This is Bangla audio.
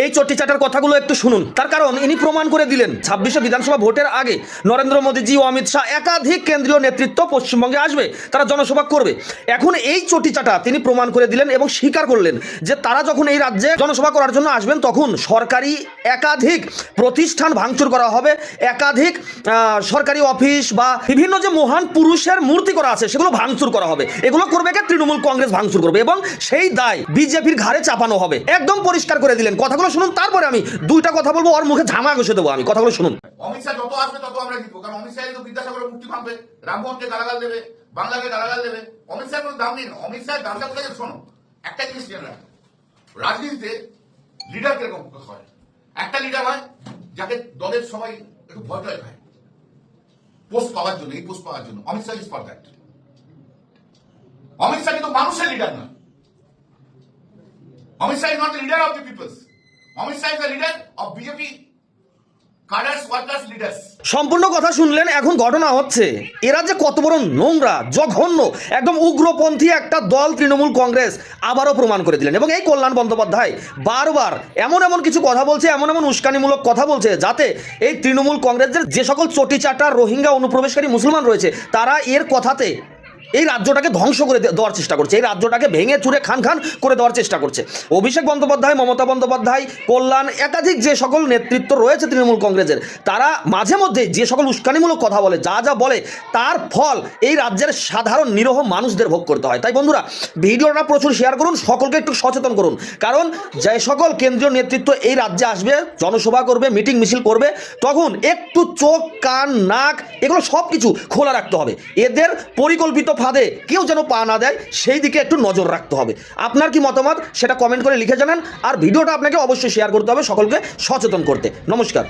এই চটি চাটার কথাগুলো একটু শুনুন। তার কারণ ইনি প্রমাণ করে দিলেন, ছাব্বিশে বিধানসভা ভোটের আগে নরেন্দ্র মোদীজি ও অমিত শাহ একাধিক কেন্দ্রীয় নেতৃত্ব পশ্চিমবঙ্গে আসবে, তারা জনসভা করবে। এখন এই চটি চাটা তিনি প্রমাণ করে দিলেন এবং স্বীকার করলেন যে তারা যখন এই রাজ্যে জনসভা করার জন্য আসবেন, তখন সরকারি একাধিক প্রতিষ্ঠান ভাঙচুর করা হবে, একাধিক সরকারি অফিস বা বিভিন্ন যে মহান পুরুষের মূর্তি করা আছে, সেগুলো ভাঙচুর করা হবে। এগুলো করবে কে? তৃণমূল কংগ্রেস ভাঙচুর করবে এবং সেই দায় বিজেপির ঘাড়ে চাপানো হবে। একদম পরিষ্কার করে দিলেন, কথাগুলো শুনুন, তারপরে আমি দুইটা কথা বলব, ওর মুখে ঝামা ঘষে দেবো আমি, কথাগুলো শুনুন। অমিত শাহ যত আসবে তত আমরা জিতবো, কারণ অমিত শাহ তো বিদ্যাসাগরের মুক্তি ভাঙবে রামমোহনকে গালাগাল দেবে, বাংলাকে গালাগাল দেবে, অমিত শাহ কোনো দাম নেই। অমিত শাহের দামটা কোথায় শোনো, একটা জিনিস জেনে রাখো, রাজনীতিতে লিডার কীরকম হয়? একটা লিডার হয় যাকে দলের সবাই একটু ভয় টয় খায় পোস্ট পাওয়ার জন্য, এই পোস্ট পাওয়ার জন্য, অমিত শাহ ইজ ফর অমিত শাহ কিন্তু মানুষের লিডার নয়। Amit Shah is not leader of the peoples সম্পূর্ণ কথা শুনলেন, এখন ঘটনা হচ্ছে এরা যে কত বড় নোংরা, জঘন্য, একদম উগ্রপন্থী একটা দল তৃণমূল কংগ্রেস আবারও প্রমাণ করে দিলেন। এবং এই কল্যাণ বন্দ্যোপাধ্যায় বারবার এমন এমন কিছু কথা বলছে, এমন এমন উস্কানিমূলক কথা বলছে, যাতে এই তৃণমূল কংগ্রেসের যে সকল চটিচাটা রোহিঙ্গা অনুপ্রবেশকারী মুসলমান রয়েছে, তারা এর কথাতে এই রাজ্যটাকে ধ্বংস করে দেওয়ার চেষ্টা করছে। এই রাজ্যটাকে ভেঙে চুরে খান খান করে দেওয়ার চেষ্টা করছে। অভিষেক বন্দ্যোপাধ্যায়, মমতা বন্দ্যোপাধ্যায়, কল্যাণ, একাধিক যে সকল নেতৃত্ব রয়েছে তৃণমূল কংগ্রেসের, তারা মাঝে মধ্যে যে সকল উস্কানিমূলক কথা বলে, যা যা বলে, তার ফল এই রাজ্যের সাধারণ নিরহ মানুষদের ভোগ করতে হয়। তাই বন্ধুরা, ভিডিওটা প্রচুর শেয়ার করুন, সকলকে একটু সচেতন করুন। কারণ যে সকল কেন্দ্রীয় নেতৃত্ব এই রাজ্যে আসবে, জনসভা করবে, মিটিং মিছিল করবে, তখন একটু চোখ, কান, নাক, এগুলো সব কিছু খোলা রাখতে হবে। এদের পরিকল্পিত ফাঁদে কেউ যেন পা না দেয়, সেই দিকে একটু নজর রাখতে হবে। আপনার কি মতামত? সেটা কমেন্ট করে লিখে জানান। আর ভিডিওটা আপনাকে অবশ্যই শেয়ার করতে হবে সকলকে সচেতন করতে। নমস্কার।